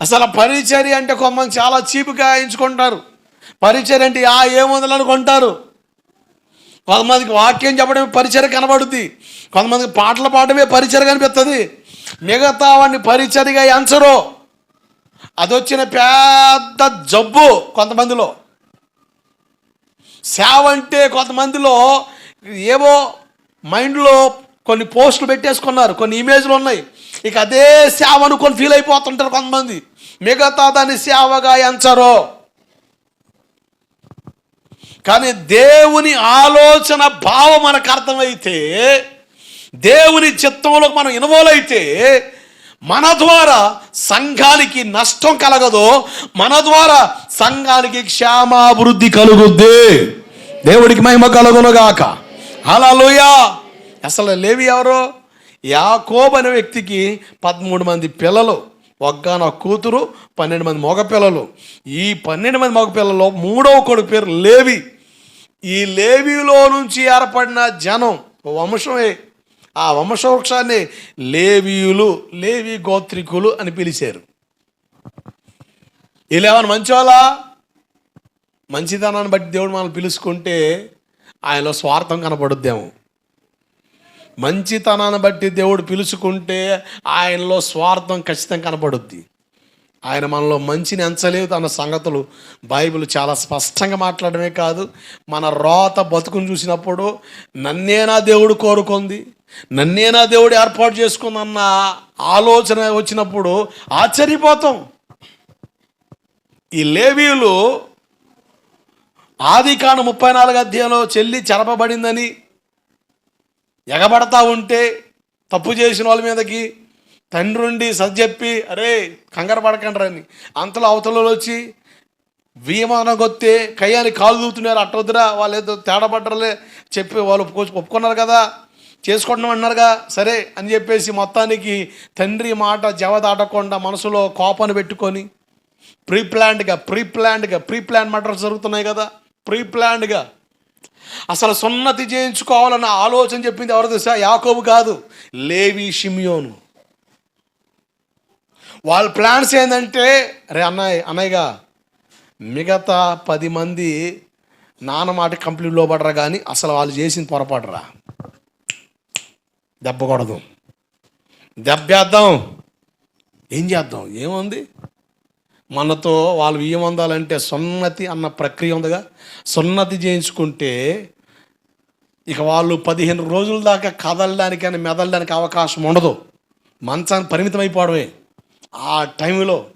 అసలు పరిచర్య అంటే కొంతమంది చాలా చీపుగా ఎంచుకుంటారు. పరిచర్య అంటే ఆ ఏముందని అనుకుంటారు కొంతమందికి వాక్యం చెప్పడమే పరిచర్య కనబడుద్ది. కొంతమందికి పాటలు పాడమే పరిచర్య కనిపిస్తుంది మిగతా వాడిని పరిచర్యగా ఎంచరు. అది వచ్చిన పెద్ద జబ్బు కొంతమందిలో. సేవ అంటే కొంతమందిలో ఏవో మైండ్లో కొన్ని పోస్టులు పెట్టేసుకున్నారు. కొన్ని ఇమేజ్లు ఉన్నాయి. ఇక అదే సేవ అనుకొని ఫీల్ అయిపోతుంటారు కొంతమంది. మిగతా దాన్ని సేవగా ఎంచరు. కానీ దేవుని ఆలోచన భావం మనకు అర్థమైతే దేవుని చిత్తంలో మనం ఇన్వాల్వ్ అయితే మన ద్వారా సంఘానికి నష్టం కలగదు మన ద్వారా సంఘానికి క్షేమాభివృద్ధి కలుగుద్ది. దేవుడికి మహిమ కలుగునుగాక. హల్లెలూయా! అసలు లేవి ఎవరు? యాకోబ్ అనే వ్యక్తికి పదమూడు మంది పిల్లలు. ఒగ్గాన కూతురు పన్నెండు మంది మగ పిల్లలు ఈ పన్నెండు మంది మగపిల్లలు మూడవ కొడుకు పేరు లేవి. ఈ లేవిలో నుంచి ఏర్పడిన జనం వంశమే. ఆ వంశవృక్షాన్ని లేవీయులు లేవి గోత్రికులు అని పిలిచారు. వీళ్ళేమన్నా మంచివాళ్ళా మంచిదనాన్ని బట్టి దేవుడు మనల్ని పిలుచుకుంటే ఆయనలో స్వార్థం కనపడుద్దేమో. మంచితనాన్ని బట్టి దేవుడు పిలుచుకుంటే ఆయనలో స్వార్థం ఖచ్చితంగా కనపడుద్ది ఆయన మనలో మంచిని ఎంచలేదు అన్న సంగతులు బైబిల్ చాలా స్పష్టంగా మాట్లాడమే కాదు. మన రోత బతుకుని చూసినప్పుడు నన్నేనా దేవుడు కోరుకుంది నన్నేనా దేవుడు ఏర్పాటు చేసుకుందన్న ఆలోచన వచ్చినప్పుడు ఆశ్చర్యపోతాం. ఈ లేవీలు ఆది కాను ముప్పై నాలుగు అధ్యాయంలో చెల్లి చెరపబడిందని ఎగబడతా ఉంటే తప్పు చేసిన వాళ్ళ మీదకి తండ్రి ఉండి సజ్జెప్పి అరే కంగారు పడకండి అని అంతలో అవతలలో వచ్చి విమానం కయ్యాన్ని కాలు దూతున్నారు అట్టొద్దురా వాళ్ళు ఏదో తేడా చెప్పి వాళ్ళు ఒప్పుకో- ఒప్పుకున్నారు కదా. చేసుకుంటున్నాం అన్నారుగా. సరే అని చెప్పేసి మొత్తానికి తండ్రి మాట జవ దాటకుండా మనసులో కోపాన్ని పెట్టుకొని ప్రీ ప్లాన్డ్గా ప్రీ ప్లాన్డ్గా ప్రీ ప్లాన్ మటర్స్ జరుగుతున్నాయి కదా ప్రీ ప్లాన్డ్గా అసలు సున్నతి చేయించుకోవాలన్న ఆలోచన చెప్పింది ఎవరు తెలుసా? యాకోబు కాదు లేవి షిమియోను. వాళ్ళ ప్లాన్స్ ఏంటంటే రే అన్నయ్య అన్నయ్యగా మిగతా పది మంది నాన్న మాట కంప్లీట్ లోపడరా కానీ అసలు వాళ్ళు చేసిన పొరపాటురా. దెబ్బకూడదు దెబ్బేద్దాం. ఏం చేద్దాం? ఏముంది? మనతో వాళ్ళు బియ్యం అందాలంటే సున్నతి అన్న ప్రక్రియ ఉందిగా. సున్నతి చేయించుకుంటే ఇక వాళ్ళు పదిహేను రోజుల దాకా కదలడానికి అని మెదలడానికి అవకాశం ఉండదు. మంచానికి పరిమితం అయిపోవడమే ఆ టైంలో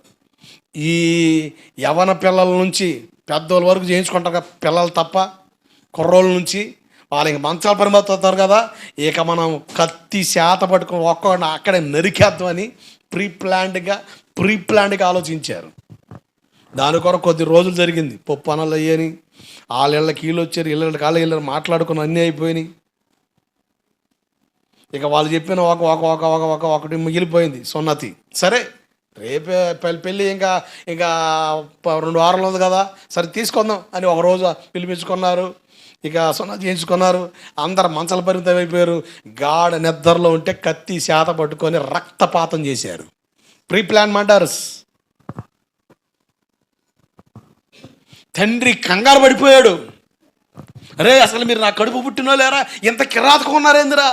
ఈ యవన పిల్లల నుంచి పెద్దోళ్ళ వరకు చేయించుకుంటారు కదా పిల్లలు తప్ప. కుర్రోళ్ళ నుంచి వాళ్ళకి మంచాలు పరిమితం అవుతారు కదా. ఇక మనం కత్తి శాత పట్టుకుని ఒక్కొక్కడిని అక్కడే నరికేద్దామని ప్రీ ప్లాన్డ్గా ప్రీ ప్లాన్డ్గా ఆలోచించారు. దాని కొరకు కొద్ది రోజులు జరిగింది. పప్పు అనలు అయ్యని వాళ్ళ కీళ్ళు వచ్చారు. ఇళ్ళ కాళ్ళ ఇళ్ళ మాట్లాడుకుని అన్నీ అయిపోయినాయి. ఇక వాళ్ళు చెప్పిన ఒక ఒక ఒక ఒక ఒక ఒకటి మిగిలిపోయింది సున్నతి. సరే రేపే పెళ్ళి పెళ్ళి ఇంకా ఇంకా రెండు వారాలు ఉంది కదా. సరే తీసుకుందాం అని ఒక రోజు పిలిపించుకున్నారు. ఇక సున్నతి చేయించుకున్నారు. అందరు మంచల పరిమితం అయిపోయారు. గాఢ నిద్రలో ఉంటే కత్తి శాత పట్టుకొని రక్తపాతం చేశారు. ప్రీ ప్లాన్ మర్డర్స్ తండ్రి కంగారు పడిపోయాడు. అరే అసలు మీరు నా కడుపు పుట్టినో లేరా? ఇంత కిరాతకు ఉన్నారేందిరా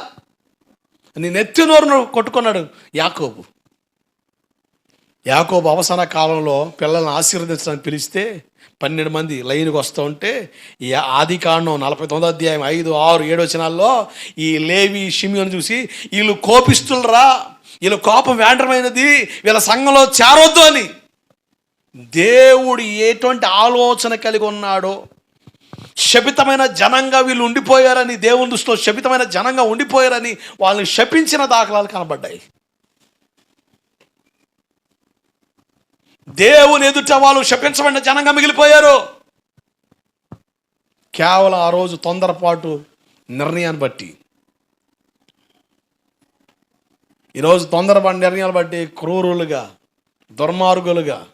నేను ఎత్తి నోరును కొట్టుకున్నాడు యాకోబు. యాకోబు అవసాన కాలంలో పిల్లల్ని ఆశీర్వదించడానికి పిలిస్తే పన్నెండు మంది లైన్కి వస్తూ ఉంటే ఈ ఆది కాండం నలభై తొమ్మిదో అధ్యాయం ఐదు ఆరు ఏడు వచనాల్లో ఈ లేవి షిమియోని చూసి వీళ్ళు కోపిస్తులరా? వీళ్ళ కోపం వేండ్రమైనది వీళ్ళ సంఘంలో చేరొద్దు అని. దేవుడు ఎటువంటి ఆలోచన కలిగి ఉన్నాడో శపితమైన జనంగా వీళ్ళు ఉండిపోయారని దేవుని దృష్టిలో శపితమైన జనంగా ఉండిపోయారని వాళ్ళని శపించిన దాఖలాలు కనబడ్డాయి. దేవుని ఎదుట వాళ్ళు శపించబడిన జనంగా మిగిలిపోయారు. కేవలం ఆ రోజు తొందరపాటు నిర్ణయాన్ని బట్టి. ఈరోజు తొందరపాటు నిర్ణయాలు బట్టి క్రూరులుగా దుర్మార్గులుగా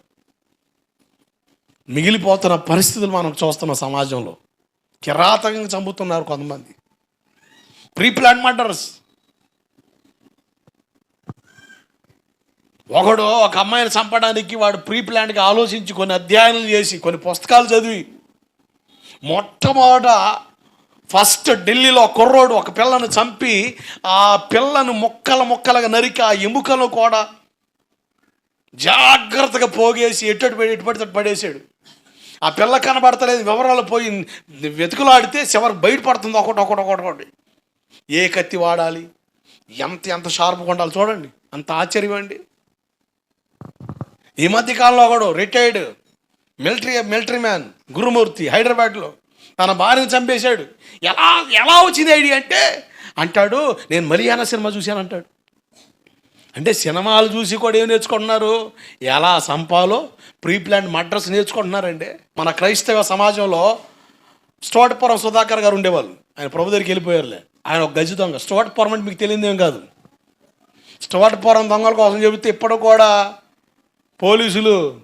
మిగిలిపోతున్న పరిస్థితులు మనం చూస్తున్నాం సమాజంలో. కిరాతకంగా చంపుతున్నారు కొంతమంది. Pre plan murders. ఒకడు ఒక అమ్మాయిని చంపడానికి వాడు ప్రీ ప్లాన్గా ఆలోచించి కొన్ని అధ్యయనాలు చేసి కొన్ని పుస్తకాలు చదివి. మొట్టమొదట ఫస్ట్ ఢిల్లీలో కుర్రోడు ఒక పిల్లను చంపి ఆ పిల్లను ముక్కల ముక్కలుగా నరికి ఆ ఎముకను కూడా జాగ్రత్తగా పోగేసి ఎటు పడి ఎటు పడితే పడేసాడు. ఆ పిల్ల కనబడతలేదు వివరాలు పోయి వెతుకులాడితే చివరి బయటపడుతుంది ఒకటి ఒకటి ఒకటి ఒకటి. ఏ కత్తి వాడాలి? ఎంత ఎంత షార్ప్గా ఉండాలి చూడండి. అంత ఆశ్చర్యం అండి. ఈ మధ్య కాలంలో ఒకడు retired military military man Gurumurthy హైదరాబాద్లో తన భార్యను చంపేశాడు. ఎలా ఎలా వచ్చింది ఐడియా అంటే అంటాడు నేను మలియానా సినిమా చూశాను అంటాడు. అంటే సినిమాలు చూసి కూడా ఏం నేర్చుకుంటున్నారు? ఎలా సంపాలో ప్రీ ప్లాన్ మడ్రస్ నేర్చుకుంటున్నారండి. మన క్రైస్తవ సమాజంలో స్టోటపురం సుధాకర్ గారు ఉండేవాళ్ళు. ఆయన ప్రభు దగ్గరికి వెళ్ళిపోయారులే. ఆయన ఒక గజి దొంగ. స్టోటపురం అంటే మీకు తెలియదు ఏం కాదు స్టోటపురం దొంగల కోసం చెబితే ఇప్పుడు కూడా పోలీసులు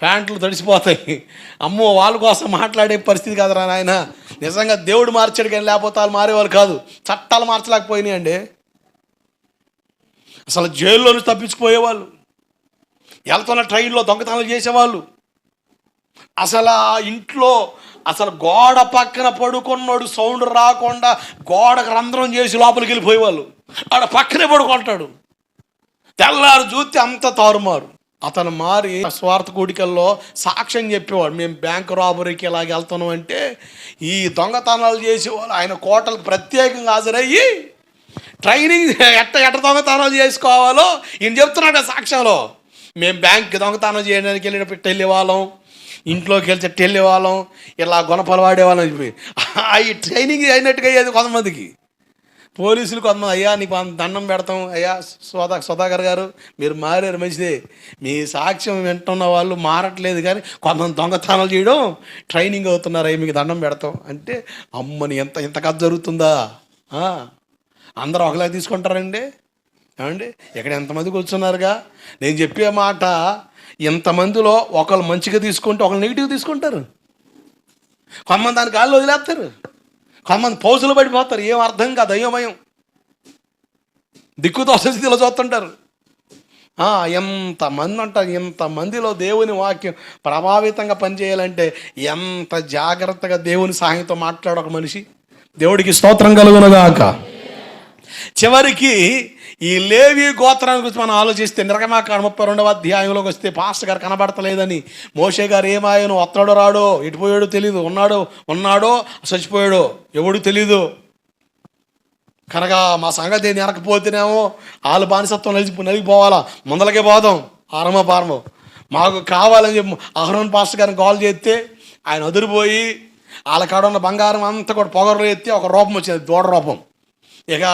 ప్యాంట్లు తడిసిపోతాయి. అమ్మో వాళ్ళ కోసం మాట్లాడే పరిస్థితి కాదురా నాయన. నిజంగా దేవుడు మార్చాడు కానీ లేకపోతే వాళ్ళు మారేవాళ్ళు కాదు. చట్టాలు మార్చలేకపోయినాయి అండి అసలు జైల్లో తప్పించిపోయేవాళ్ళు వెళ్తున్న ట్రైన్లో దొంగతనాలు చేసేవాళ్ళు. అసలు ఆ ఇంట్లో అసలు గోడ పక్కన పడుకున్నాడు సౌండ్ రాకుండా గోడకు రంధ్రం చేసి లోపలికి వెళ్ళిపోయేవాళ్ళు. ఆడ పక్కనే పడుకుంటాడు. తెల్లారు చూస్తే అంత తారుమారు. అతను మారి స్వార్థ కూడికల్లో సాక్ష్యం చెప్పేవాడు. మేము బ్యాంక్ రాబరీకి ఇలాగ వెళ్తున్నాం అంటే ఈ దొంగతనాలు చేసేవాళ్ళు ఆయన కోటలకు ప్రత్యేకంగా హాజరయ్యి ట్రైనింగ్ ఎట్ట ఎట్ట దొంగతనాలు చేసుకోవాలో ఈయన చెప్తున్నాడు సాక్ష్యంలో. మేము బ్యాంక్ దొంగతనం చేయడానికి వెళ్ళినప్పుడు వెళ్ళేవాళ్ళం ఇంట్లోకి వెళ్తే వెళ్ళేవాళ్ళం ఇలా గొనపలు వాడేవాళ్ళం చెప్పి. అవి ట్రైనింగ్ అయినట్టుగా అయ్యేది కొంతమందికి. పోలీసులు కొంతమంది అయ్యా నీకు దండం పెడతాం. అయ్యా సోదా సుధాకర్ గారు మీరు మారారు మంచిదే. మీ సాక్ష్యం వింటున్న వాళ్ళు మారట్లేదు కానీ కొంతమంది దొంగతనాలు చేయడం ట్రైనింగ్ అవుతున్నారు అయ్యి మీకు దండం పెడతాం. అంటే అమ్మని ఎంత ఇంత కథ జరుగుతుందా? అందరూ ఒకలా తీసుకుంటారండి. ఏమండి? ఇక్కడ ఎంతమంది కూర్చున్నారుగా? నేను చెప్పే మాట ఎంతమందిలో ఒకళ్ళు మంచిగా తీసుకుంటే ఒకళ్ళు నెగిటివ్ తీసుకుంటారు. కొంతమంది దాని గాల్లో వదిలేస్తారు. కొంతమంది పౌజులు పడిపోతారు. ఏం అర్థం కాదు అయోమయం. దిక్కుతో స్థితిలో చూస్తుంటారు. ఎంతమంది అంటారు ఎంతమందిలో దేవుని వాక్యం ప్రభావితంగా పనిచేయాలంటే ఎంత జాగ్రత్తగా దేవుని సహాయంతో మాట్లాడు ఒక మనిషి. దేవుడికి స్తోత్రం కలుగునగాక. చివరికి ఈ లేవి గోత్రాన్ని గురించి మనం ఆలోచిస్తే నిర్గమాకాండ ముప్పై రెండవ అధ్యాయంలోకి వస్తే పాస్టర్ గారు కనబడతలేదని మోషే గారు ఏమాయను వస్తాడో రాడో ఇటుపోయాడో తెలియదు ఉన్నాడో ఉన్నాడో చచ్చిపోయాడో ఎవడు తెలీదు. కనుక మా సంగతి నెరకపోతేనేమో వాళ్ళు బానిసత్వం నలిచి నలిగిపోవాలా? ముందలకే పోదాం. ఆరమ పారమో. మాకు కావాలని చెప్పి అహరోన్ పాస్టర్ గారిని కాల్ చేస్తే ఆయన అదిరిపోయి వాళ్ళ కాడ ఉన్న బంగారం అంతా కూడా పొగరు ఎత్తి ఒక రూపం వచ్చింది దూడ రూపం. ఇక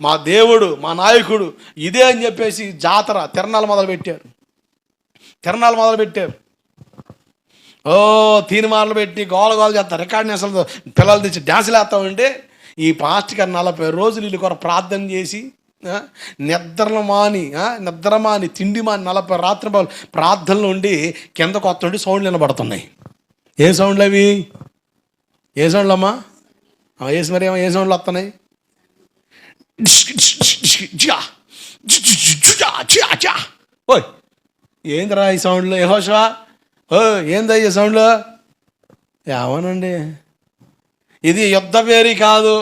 మా దేవుడు మా నాయకుడు ఇదే అని చెప్పేసి జాతర తిరణాలు మొదలు పెట్టారు తిరణాలు మొదలుపెట్టారు. ఓ తీర్మానాలు పెట్టి గోల గోల చేస్తారు. రికార్డుని అసలు పిల్లలు తెచ్చి డ్యాన్సులు వేస్తా ఉంటే ఈ పాస్ట్ నలభై రోజులు వీళ్ళు కూడా ప్రార్థన చేసి నిద్రలు మాని నిద్ర మాని తిండి మాని నలభై రాత్రి ప్రార్థనలు ఉండి కిందకు వస్తుండి సౌండ్లు వినబడుతున్నాయి. ఏ సౌండ్లు అవి? ఏ సౌండ్లు అమ్మా ఆ, మరి ఏమో ఏ సౌండ్లు వస్తున్నాయి? ఓయ్ ఏందిరా ఈ సౌండ్లో యహోషా ఓ ఏందా ఈ సౌండ్లో ఏమోనండి. ఇది యుద్ధ పేరి కాదు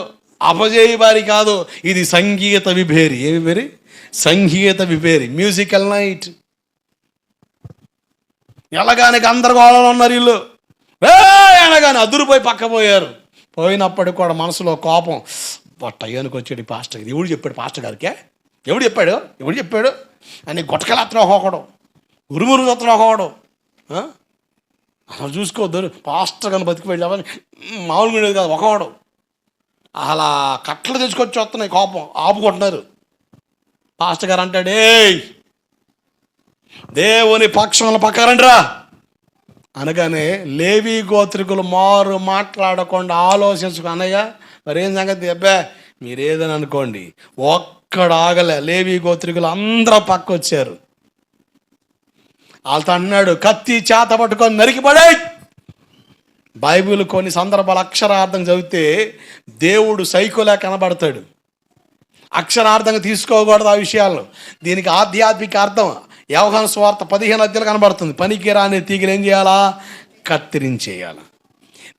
అపజేయి బారి కాదు ఇది సంగీత విభేరి. ఏ విభేరి సంగీత విభేరి. మ్యూజికల్ నైట్ ఎలాగానే గందరగోళంలో ఉన్నారు వీళ్ళు. ఏ అనగానే అదురుపోయి పక్కపోయారు పోయినప్పటికి కూడా మనసులో కోపం. టయ్యానికి వచ్చాడు ఈ పాస్టర్ గారు. ఎవడు చెప్పాడు పాస్టర్ గారికే? ఎవడు చెప్పాడు? ఎవడు చెప్పాడు? అని గుట్టకలత్రం ఒకడు ఉరుమురు అతను ఒకడు ఆ? అలా చూసుకోవద్దు. పాస్టర్ కానీ బతికి వెళ్ళామని మామూలుగా ఉండేది కాదు ఒకవాడు. అలా కట్టలు తెచ్చుకొచ్చి వస్తున్నాయి కోపం. ఆపుకుంటున్నారు. పాస్టర్ గారు అంటాడే దేవుని పక్షంలో పక్కరండిరా అనగానే లేవి గోత్రికులు మారు మాట్లాడకుండా ఆలోచించుకు అనగా మరేం ఏం సంగతి? అబ్బా మీరేదని అనుకోండి ఒక్కడ ఆగలే లేవి గోత్రికులు అందరూ పక్క వచ్చారు వాళ్ళతో అన్నాడు కత్తి చేత పట్టుకొని నరికిపడే. బైబిల్ కొన్ని సందర్భాలు అక్షరార్థం చదివితే దేవుడు సైకోలా కనబడతాడు. అక్షరార్థంగా తీసుకోకూడదు ఆ విషయాల్లో దీనికి ఆధ్యాత్మిక అర్థం యవహన స్వార్థ పదిహేను అధ్యయనం కనబడుతుంది. పనికిరాని తీగలు ఏం చేయాలా? కత్తిరించేయాలా?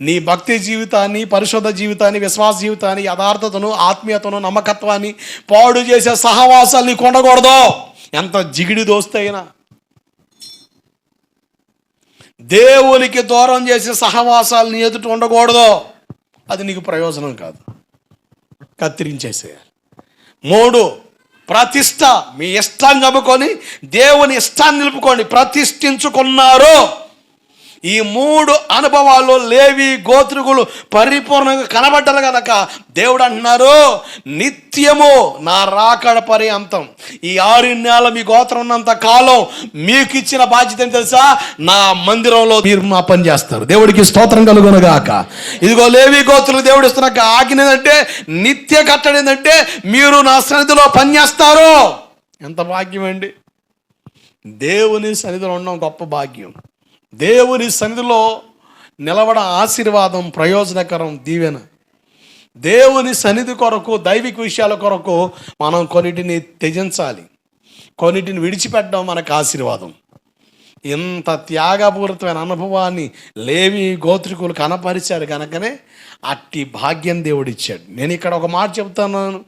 నీ భక్తి జీవితాన్ని పరిశుద్ధ జీవితాన్ని విశ్వాస జీవితాన్ని యథార్థతను ఆత్మీయతను నమ్మకత్వాన్ని పాడు చేసే సహవాసాలు నీకు ఎంత జిగిడి దోస్తైనా దేవునికి దూరం చేసే సహవాసాలు నీ ఎదుట ఉండకూడదు. అది నీకు ప్రయోజనం కాదు. కత్తిరించేసేయాలి. మూడు ప్రతిష్ట మీ ఇష్టాన్ని నమ్ముకొని దేవుని ఇష్టాన్ని నిలుపుకోండి. ప్రతిష్ఠించుకున్నారు. ఈ మూడు అనుభవాల్లో లేవి గోత్రికులు పరిపూర్ణంగా కనబడ్డారు కనుక దేవుడు అంటున్నారు నిత్యము నా రాకడ పర్యంతం. ఈ ఆరు నెలల మీ గోత్రం ఉన్నంత కాలం మీకు ఇచ్చిన బాధ్యత ఏంటి తెలుసా? నా మందిరంలో మీరు మా పని చేస్తారు. దేవుడికి స్తోత్రం కలుగునగాక. ఇదిగో లేవి గోత్రులు దేవుడు ఇస్తున్న ఆజ్ఞ ఏంటంటే నిత్య కట్టడం ఏంటంటే మీరు నా సన్నిధిలో పని చేస్తారు. ఎంత భాగ్యం అండి. దేవుని సన్నిధిలో ఉండడం గొప్ప భాగ్యం. దేవుని సన్నిధిలో నిలబడ ఆశీర్వాదం ప్రయోజనకరం దీవెన. దేవుని సన్నిధి కొరకు దైవిక విషయాల కొరకు మనం కొన్నిటిని త్యజించాలి. కొన్నిటిని విడిచిపెట్టడం మనకు ఆశీర్వాదం. ఇంత త్యాగపూరితమైన అనుభవాన్ని లేవి గోత్రికులు కనపరిచారు కనుకనే అట్టి భాగ్యం దేవుడిచ్చాడు. నేను ఇక్కడ ఒక మాట చెప్తున్నాను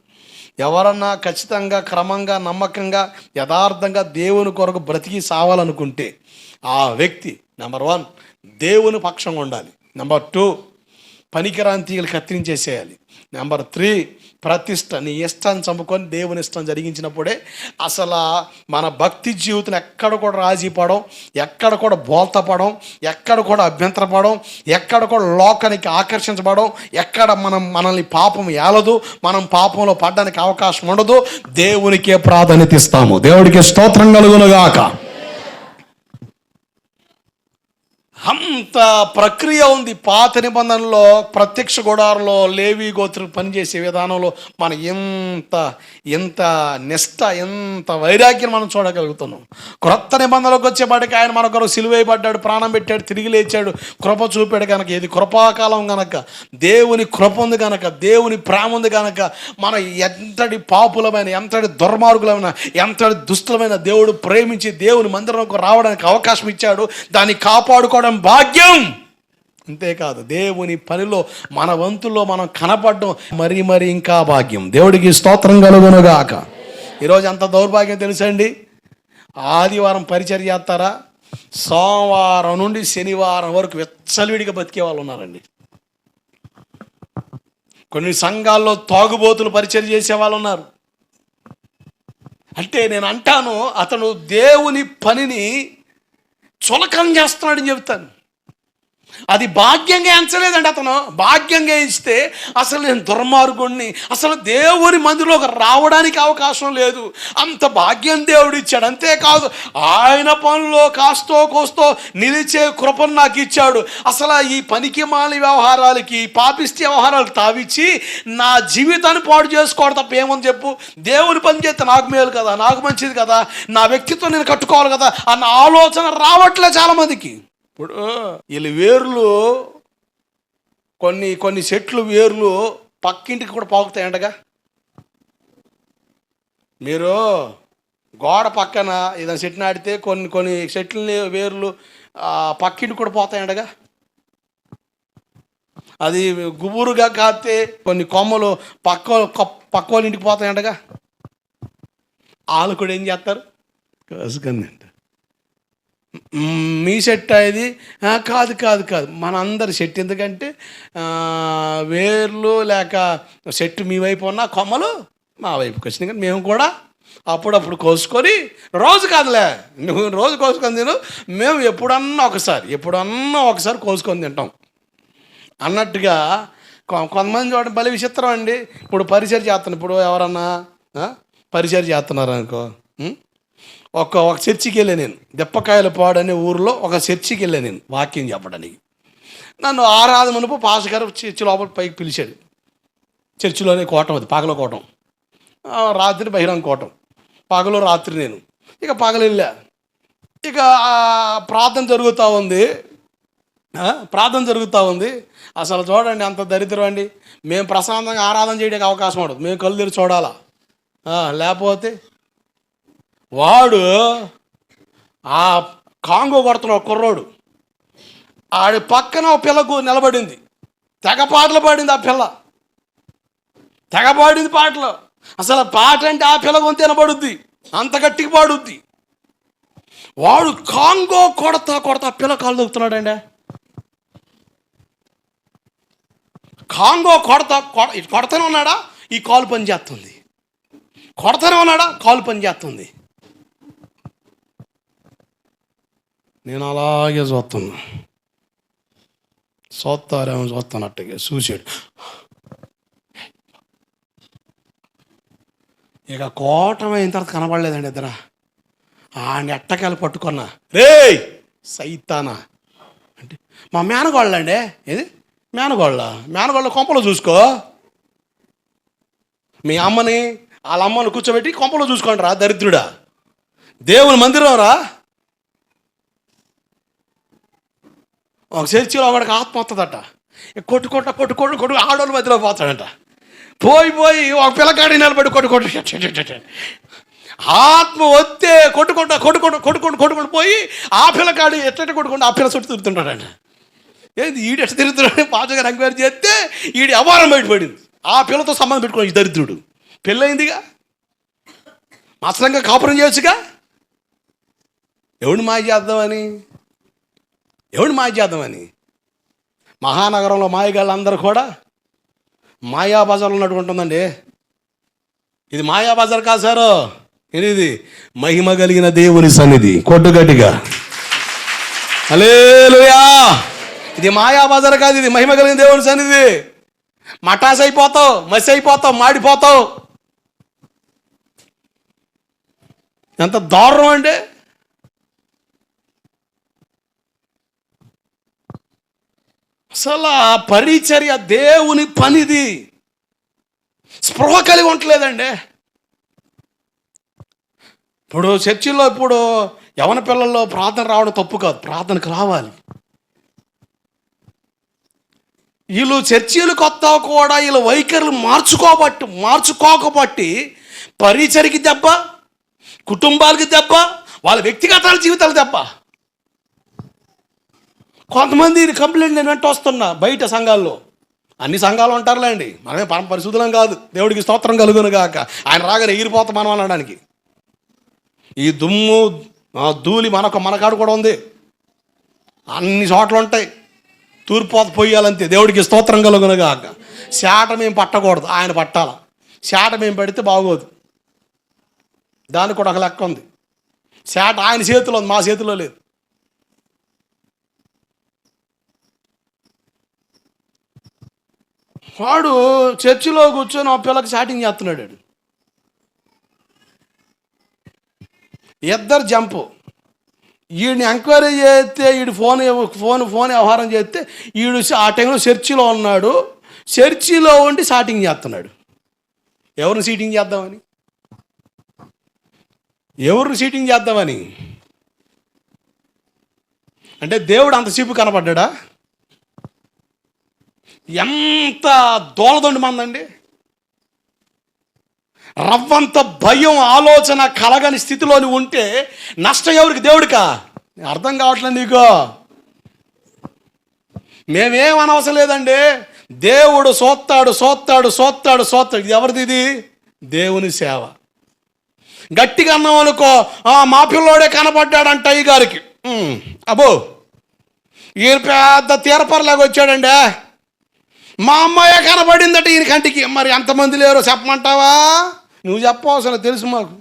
ఎవరన్నా ఖచ్చితంగా క్రమంగా నమ్మకంగా యథార్థంగా దేవుని కొరకు బ్రతికి సావాలనుకుంటే ఆ వ్యక్తి నెంబర్ వన్ దేవుని పక్షంగా ఉండాలి. నెంబర్ టూ పనికిరాని తీగలు కత్తిరించేసేయాలి. నెంబర్ త్రీ ప్రతిష్ట నీ ఇష్టాన్ని చంపుకొని దేవుని ఇష్టం జరిగించినప్పుడే అసలు మన భక్తి జీవితం ఎక్కడ కూడా రాజీ పడం ఎక్కడ కూడా బోల్తపడం ఎక్కడ కూడా అభ్యంతరపడం ఎక్కడ కూడా లోకానికి ఆకర్షించబడం ఎక్కడ మనం మనల్ని పాపం ఏలదు మనం పాపంలో పడడానికి అవకాశం ఉండదు. దేవునికే ప్రాధాన్యత ఇస్తాము. దేవుడికి స్తోత్రం కలుగునుగాక. అంత ప్రక్రియ ఉంది. పాత నిబంధనలో ప్రత్యక్ష గోడారులో లేవి గోత్రులు పనిచేసే విధానంలో మనం ఎంత ఎంత నిష్ట ఎంత వైరాగ్యం మనం చూడగలుగుతున్నాం. క్రొత్త నిబంధనలోకి వచ్చేపాటికి ఆయన మన కొరకు సిలువేయబడ్డాడు ప్రాణం పెట్టాడు తిరిగి లేచాడు కృప చూపాడు కనుక ఇది కృపాకాలం కనుక దేవుని కృప ఉంది కనుక దేవుని ప్రేమ ఉంది కనుక మనం ఎంతటి పాపులమైన ఎంతటి దుర్మార్గులమైన ఎంతటి దుస్తులమైన దేవుడు ప్రేమించి దేవుని మందిరంకు రావడానికి అవకాశం ఇచ్చాడు దాన్ని కాపాడుకోవడం భాగ్యం. అంతేకాదు దేవుని పనిలో మన వంతుల్లో మనం కనపడడం మరీ మరీ ఇంకా భాగ్యం. దేవుడికి స్తోత్రం కలుగునుగాక. ఈరోజు అంత దౌర్భాగ్యం తెలుసండి? ఆదివారం పరిచయం చేస్తారా? సోమవారం నుండి శనివారం వరకు వెచ్చలివిడిగా బతికే వాళ్ళు ఉన్నారండి. కొన్ని సంఘాల్లో తాగుబోతులు పరిచయం చేసే వాళ్ళు ఉన్నారు. అంటే నేను అంటాను అతను దేవుని పనిని చులకం చేస్తున్నాడని చెబుతాను. అది భాగ్యంగా ఎంచలేదండి అతను. భాగ్యంగా ఇస్తే అసలు నేను దుర్మార్గుణ్ణి అసలు దేవుని మందిలోకి రావడానికి అవకాశం లేదు. అంత భాగ్యం దేవుడు ఇచ్చాడు. అంతేకాదు ఆయన పనిలో కాస్తో కోస్తో నిలిచే కృపను నాకు ఇచ్చాడు. అసలు ఈ పనికి మాలి వ్యవహారాలకి పాపిస్తే వ్యవహారాలు తావిచ్చి నా జీవితాన్ని పాడు చేసుకోవడం తప్ప ఏమని చెప్పు? దేవుని పని చేస్తే నాకు మేలు కదా నాకు మంచిది కదా నా వ్యక్తిత్వం నేను కట్టుకోవాలి కదా అన్న ఆలోచన రావట్లే చాలామందికి. ఇప్పుడు వీళ్ళు వేర్లు కొన్ని కొన్ని చెట్లు వేర్లు పక్కింటికి కూడా పాకుతాయంటగా. మీరు గోడ పక్కన ఏదైనా చెట్టు నాటితే కొన్ని కొన్ని చెట్లని వేర్లు పక్కింటికి కూడా పోతాయంటగా. అది గుబురుగా కాస్తే కొన్ని కొమ్మలు పక్క పక్క వాళ్ళ ఇంటికి పోతాయంటగా. వాళ్ళు కూడా ఏం చేస్తారు? కోసుకుందంట మీ సెట్ అది కాదు కాదు కాదు. మన అందరి సెట్. ఎందుకంటే వేర్లు లేక సెట్ మీ వైపు ఉన్న కొమ్మలు మా వైపుకి వచ్చినాయి. కానీ మేము కూడా అప్పుడప్పుడు కోసుకొని రోజు కాదులే. నువ్వు రోజు కోసుకొని తిను. మేము ఎప్పుడన్నా ఒకసారి ఎప్పుడన్నా ఒకసారి కోసుకొని తింటాం. అన్నట్టుగా కొ- కొంతమంది చూడండి బలి విచిత్రం అండి. ఇప్పుడు పరిచయం చేస్తున్నాను ఇప్పుడు ఎవరన్నా పరిచయం చేస్తున్నారు అనుకో? ఒక ఒక చర్చికి వెళ్ళాను నేను. దెప్పకాయల పాడు అనే ఊరిలో ఒక చర్చికి వెళ్ళాను నేను వాక్యం చెప్పడానికి. నన్ను ఆరాధన మునుపు పాస్ గారు చర్చి లోపల పైకి పిలిచాడు చర్చిలోనే కోటం అది పగల కోటం. రాత్రి బహిరంగ కోటం. పగలు రాత్రి నేను. ఇక పగలు వెళ్ళా ఇక ప్రార్థన జరుగుతూ ఉంది. ప్రార్థన జరుగుతూ ఉంది. అసలు చూడండి అంత దరిద్రం అండి. మేము ప్రశాంతంగా ఆరాధన చేయడానికి అవకాశం ఉండదు. మేము కళ్ళు తెరిచి చూడాలా? లేకపోతే వాడు ఆ కాంగో కొడుతున్న కుర్రోడు. ఆడి పక్కన ఒక పిల్లకు నిలబడింది. తెగ పాటలు పాడింది ఆ పిల్ల. తెగ పాడింది పాటలు. అసలు పాట అంటే ఆ పిల్ల గొంతు వినబడుద్ది. అంత గట్టికి పాడుద్ది. వాడు కాంగో కొడతా కొడతా పిల్ల కాలు దొక్కుతున్నాడండి కాంగో కొడతా కొడ కొడతానే ఉన్నాడా? ఈ కాలు పని చేస్తుంది. కొడతానే ఉన్నాడా? కాలు పని చేస్తుంది. నేను అలాగే చూస్తున్నా. చూస్తారేమో చూస్తానట్టుగా చూసాడు ఇక కోటమైన తర్వాత కనబడలేదండి ఇద్దర. ఆ నెట్టకాయలు పట్టుకున్నా. రే సైతానా. అంటే మా మేనగోళ్ళండి. ఏది? మేనగోళ్ళ? మేనగోళ్ళ కొంపలో చూసుకో. మీ అమ్మని వాళ్ళ అమ్మని కూర్చోబెట్టి కొంపలో చూసుకోండి రా దరిద్రుడా. దేవుని మందిరం రా ఒక చర్చిలో ఒకడికి ఆత్మ వస్తుందట ఇక కొట్టు కొట్ట కొట్టు కొట్టు కొట్టు ఆడోళ్ళ మధ్యలో పోతాడంట. పోయి పోయి ఒక పిల్లకాడి నిలబడి కొట్టు కొట్టు ఆత్మ వస్తే కొట్టుకుంటా కొట్టుకుంటూ కొట్టుకుంటూ కొట్టుకుంటూ పోయి ఆ పిల్లకాడి ఎట్ట కొట్టుకుంటూ ఆ పిల్ల చుట్టూ తిరుగుతుంటాడంట. ఏంది ఈడు ఎట్ట తిరుగుతున్నాడు? పాచగా ఎంక్వైరీ చేస్తే ఈడు అవారం బయటపడింది. ఆ పిల్లతో సంబంధం పెట్టుకుని దరిద్రుడు. పెళ్ళయిందిగా? అసలంగా కాపురం చేయొచ్చుగా? ఎవడు మాయ చేద్దామని? ఎవడు మాయ మహానగరంలో మాయగాళ్ళందరూ కూడా మాయా బజార్ ఉన్నట్టు ఉంటుందండి. ఇది మాయా బజార్ కాదు సారు. ఇది మహిమ కలిగిన దేవుని సన్నిధి కొట్టుగట్టిగా అలేలుయా ఇది మాయాబజార్ కాదు ఇది మహిమ కలిగిన దేవుని సన్నిధి. మటాస్ అయిపోతావు మసి అయిపోతావు మాడిపోతావు. ఎంత దారుణం అంటే అసలు ఆ పరిచర్య దేవుని పనిది. స్పృహ కలిగి ఉండలేదండి. ఇప్పుడు చర్చిలో ఇప్పుడు యవన పిల్లల్లో ప్రార్థన రావడం తప్పు కాదు ప్రార్థనకు రావాలి. వీళ్ళు చర్చీలు వస్తా కూడా వీళ్ళ వైఖరులు మార్చుకోబట్టి మార్చుకోకబట్టి పరిచరికి దెబ్బ కుటుంబాలకి దెబ్బ వాళ్ళ వ్యక్తిగత జీవితాలు దెబ్బ. కొంతమంది ఇది కంప్లైంట్ నేను వెంట వస్తున్నా బయట సంఘాల్లో. అన్ని సంఘాలు ఉంటారులేండి. మనమే పరమ పరిశుద్ధులం కాదు. దేవుడికి స్తోత్రం కలుగును గాక. ఆయన రాగానే ఎగిరిపోతాం మనం అనడానికి. ఈ దుమ్ము ధూళి మనకు మనకాడు కూడా ఉంది. అన్ని చోట్ల ఉంటాయి. తూర్పోత పొయ్యాలంతే. దేవుడికి స్తోత్రం కలుగును గాక. శాట మేము పట్టకూడదు. ఆయన పట్టాల. శాట మేము పెడితే బాగోదు. దానికి కూడా ఒక లెక్క ఉంది. శాట ఆయన చేతిలో ఉంది. మా చేతిలో లేదు. వాడు చర్చిలో కూర్చొని ఆ పిల్లకి చాటింగ్ చేస్తున్నాడు ఇద్దరు జంపు. వీడిని ఎంక్వైరీ చేస్తే వీడు ఫోన్ ఫోన్ ఫోన్ వ్యవహారం చేస్తే వీడు ఆ టైంలో చర్చిలో ఉన్నాడు. చర్చిలో ఉండి షాటింగ్ చేస్తున్నాడు. ఎవరిని సీటింగ్ చేద్దామని? ఎవరిని సీటింగ్ చేద్దామని? అంటే దేవుడు అంత చీపు కనపడ్డా ఎంత దోలదండు మందండి? రవ్వంత భయం ఆలోచన కలగని స్థితిలోని ఉంటే నష్టం ఎవరికి? దేవుడికా? అర్థం కావట్లేదు నీకు. మేమేం అనవసరం లేదండి. దేవుడు సోత్తాడు సోత్తాడు సోత్తాడు సోత్తాడు. ఇది ఎవరిది ఇది? దేవుని సేవ. గట్టిగా అన్నాం అనుకో మా పిల్లోడే కనపడ్డాడంట ఈ గారికి అబో అబ్బో ఈయన పెద్ద తీరపరలాగా వచ్చాడండి. మా అమ్మాయే కనబడిందట ఈయన కంటికి. మరి ఎంతమంది లేరో చెప్పమంటావా? నువ్వు చెప్పవసరం తెలుసు మాకు.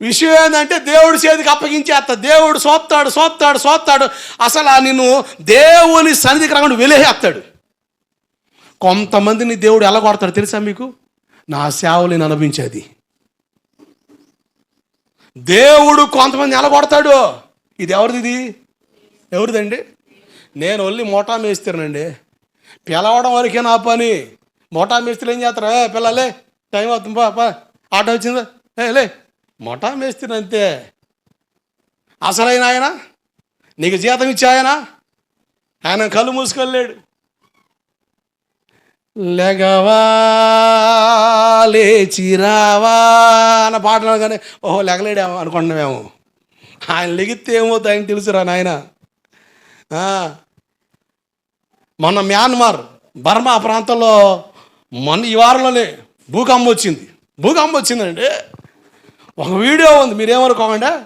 విషయం ఏంటంటే దేవుడి చేతికి అప్పగించేస్తా. దేవుడు సోత్తాడు సోత్తాడు సోత్తాడు. అసలు ఆ నిన్ను దేవుని సన్నిధికి రాకుండా వెలిహేస్తాడు. కొంతమందిని దేవుడు ఎలా కొడతాడు తెలుసా మీకు? నా సేవలు నేను అనిపించేది దేవుడు కొంతమంది ఎలా కొడతాడు? ఇది ఎవరిది ఇది? ఎవరిదండి? నేను వెళ్ళి మోటా మేస్తానండి పిలవడం వరకే నా పని. మోటా మేస్త్రి ఏం చేస్తారు? ఏ పిల్లలే టైం అవుతుంది పాప ఆట ఆటో వచ్చిందా? ఏ లే. మోటా మేస్త్రి అంతే. అసలైన ఆయన? నీకు జీతం ఇచ్చే ఆయన? ఆయన కళ్ళు మూసుకెళ్ళాడు. లెగవా లేచిరావా అన్న పాటలు కానీ ఓహో లెగలేడేమో అనుకుంటున్నామేమో ఆయన లెగితే ఏమవుతుంది ఆయన తెలుసురా నాయన. మొన్న మ్యాన్మార్ బర్మా ప్రాంతంలో మొన్న ఈ వారంలోనే భూకంపం వచ్చింది. భూకంపం వచ్చిందండి ఒక వీడియో ఉంది మీరేమనుకోకుండా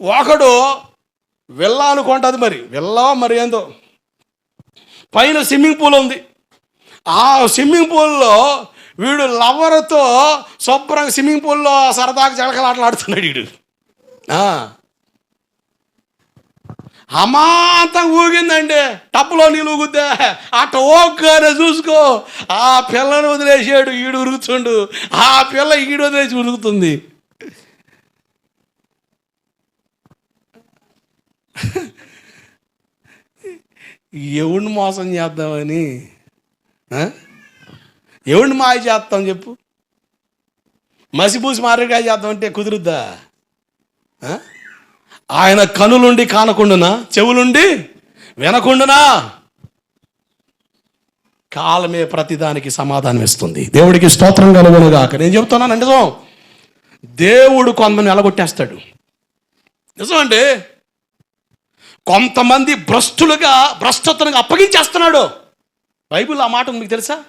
ఒకడు వెళ్ళా అనుకుంటుంది మరి. వెళ్ళా మరి ఏందో? పైన స్విమ్మింగ్ పూల్ ఉంది. ఆ స్విమ్మింగ్ పూల్లో వీడు లవర్తో శుభ్రంగా స్విమ్మింగ్ పూల్లో సరదాగా జలకలాటలాడుతున్నాడు వీడు. అమాంతం ఊగిందండి. టప్పులో నీళ్ళు ఊగుద్దా. అట్ట ఓగ్గానే చూసుకో. ఆ పిల్లను వదిలేసాడు ఈడు ఉరుగుతుండు. ఆ పిల్ల ఈడు వదిలేసి ఉరుగుతుంది. ఎవడిని మోసం చేద్దామని? ఆ? ఎవడిని మాయ చేస్తాం చెప్పు. మసిపూసి మారేడుకాయ చేద్దామంటే కుదురుద్దా? ఆయన కనులుండి కానకుండునా? చెవులుండి? వినకుండునా? కాలమే ప్రతిదానికి సమాధానం ఇస్తుంది. దేవుడికి స్తోత్రం కలుగునుగాక. నేను చెప్తున్నాను నిజం. దేవుడు కొంతమంది ఎలగొట్టేస్తాడు. నిజమండి అండి? కొంతమంది భ్రష్టులుగా భ్రష్టతను అప్పగించేస్తున్నాడు. బైబిల్ ఆ మాట మీకు తెలుసా?